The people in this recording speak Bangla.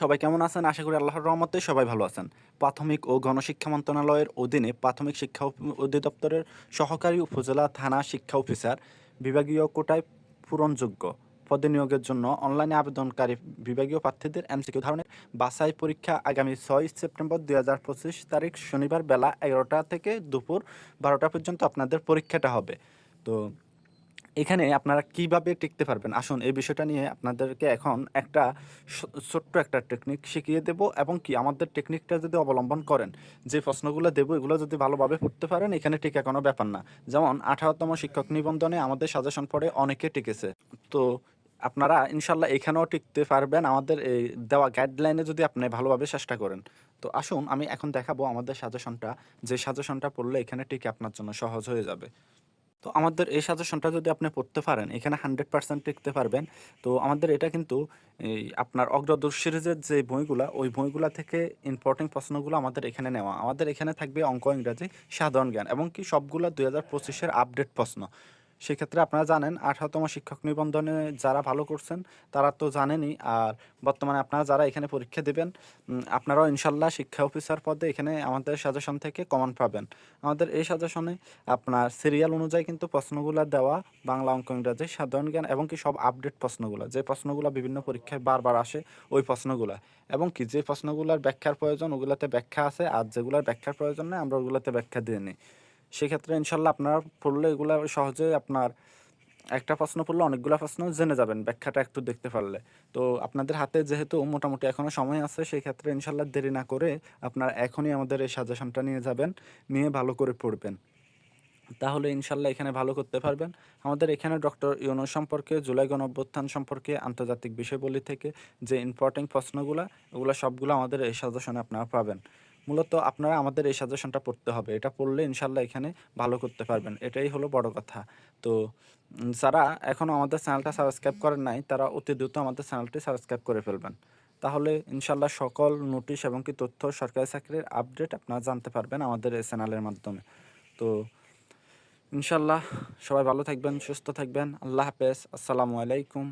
সবাই কেমন আছেন? আশা করি আল্লাহর রহমতে সবাই ভালো আছেন। প্রাথমিক ও গণশিক্ষা মন্ত্রণালয়ের অধীনে প্রাথমিক শিক্ষা অধিদপ্তরের সহকারী উপজেলা থানা শিক্ষা অফিসার বিভাগীয় কোটায় পূরণযোগ্য পদে নিয়োগের জন্য অনলাইনে আবেদনকারী বিভাগীয় প্রার্থীদের এমসিকিউ ধরনের বাছাই পরীক্ষা আগামী ছয় সেপ্টেম্বর দুই হাজার পঁচিশ তারিখ শনিবার বেলা এগারোটা থেকে দুপুর বারোটা পর্যন্ত আপনাদের পরীক্ষাটা হবে। তো এখানে আপনারা কীভাবে টিকতে পারবেন? আসুন, এই বিষয়টা নিয়ে আপনাদেরকে এখন একটা ছোট্ট একটা টেকনিক শিখিয়ে দেব এবং কি আমাদের টেকনিকটা যদি অবলম্বন করেন, যে প্রশ্নগুলো দেবো, এগুলো যদি ভালোভাবে পড়তে পারেন, এখানে টিকা কোনো ব্যাপার না। যেমন, আঠারোতম শিক্ষক নিবন্ধনে আমাদের সাজেশন পড়ে, অনেকে টিকেছে। তো আপনারা ইনশাল্লাহ এখানেও টিকতে পারবেন। আমাদের এই দেওয়া গাইডলাইনে যদি আপনি ভালোভাবে চেষ্টা করেন। তো আসুন, আমি এখন দেখাবো আমাদের সাজেশনটা যে সাজেশনটা পড়লে এখানে টিকে আপনার জন্য সহজ হয়ে যাবে। তো আমাদের এই সাজেশনটা যদি আপনি পড়তে পারেন, এখানে হান্ড্রেড পার্সেন্ট টিকতে পারবেন। তো আমাদের এটা কিন্তু এই আপনার অগ্রদূর সিরিজের যে বইগুলা, ওই বইগুলা থেকে ইম্পর্টেন্ট প্রশ্নগুলো আমাদের এখানে নেওয়া। আমাদের এখানে থাকবে অঙ্ক, ইংরাজি, সাধারণ জ্ঞান এবং কি সবগুলো দুই হাজার পঁচিশের আপডেট প্রশ্ন। সেক্ষেত্রে আপনারা জানেন, আঠারোতম শিক্ষক নিবন্ধনে যারা ভালো করছেন, তারা তো জানেনই। আর বর্তমানে আপনারা যারা এখানে পরীক্ষা দেবেন আপনারাও ইনশাল্লাহ শিক্ষা অফিসার পদে এখানে আমাদের সাজেশন থেকে কমন পাবেন। আমাদের এই সাজেশনে আপনার সিরিয়াল অনুযায়ী কিন্তু প্রশ্নগুলো দেওয়া, বাংলা, অঙ্ক, ইংরাজি, সাধারণ জ্ঞান এবং কি সব আপডেট প্রশ্নগুলো। যে প্রশ্নগুলো বিভিন্ন পরীক্ষায় বারবার আসে, ওই প্রশ্নগুলো। এবং কি যে প্রশ্নগুলোর ব্যাখ্যার প্রয়োজন, ওগুলোতে ব্যাখ্যা আছে, আর যেগুলোর ব্যাখ্যার প্রয়োজন নেই, আমরা ওগুলোতে ব্যাখ্যা দিয়ে নিই। সেক্ষেত্রে ইনশাল্লাহ আপনারা পড়লে এগুলো সহজেই আপনার একটা প্রশ্ন পড়লে অনেকগুলো প্রশ্ন জেনে যাবেন, ব্যাখ্যাটা একটু দেখতে পারলে। তো আপনাদের হাতে যেহেতু মোটামুটি এখনও সময় আছে সেই ক্ষেত্রে ইনশাল্লাহ দেরি না করে আপনারা এখনই আমাদের এই সাজেশনটা নিয়ে যাবেন, নিয়ে ভালো করে পড়বেন। তাহলে ইনশাল্লাহ এখানে ভালো করতে পারবেন। আমাদের এখানে ডক্টর ইউনো সম্পর্কে, জুলাই গণ অভ্যুত্থান সম্পর্কে, আন্তর্জাতিক বিষয়বলী থেকে যে ইম্পর্টেন্ট প্রশ্নগুলো ওগুলো সবগুলো আমাদের এই সাজেশনে আপনারা পাবেন। মূলত আপনারা আমাদের এই সাজেশনটা পড়তে হবে। এটা পড়লে ইনশাল্লাহ এখানে ভালো করতে পারবেন। এটাই হলো বড় কথা। তো যারা এখনও আমাদের চ্যানেলটা সাবস্ক্রাইব করেন নাই, তারা অতি দ্রুত আমাদের চ্যানেলটি সাবস্ক্রাইব করে ফেলবেন। তাহলে ইনশাল্লাহ সকল নোটিশ এবং কি তথ্য সরকারি চাকরির আপডেট আপনারা জানতে পারবেন আমাদের এই চ্যানেলের মাধ্যমে। তো, ইনশাল্লাহ সবাই ভালো থাকবেন, সুস্থ থাকবেন। আল্লাহ হাফেজ। আসসালামু আলাইকুম।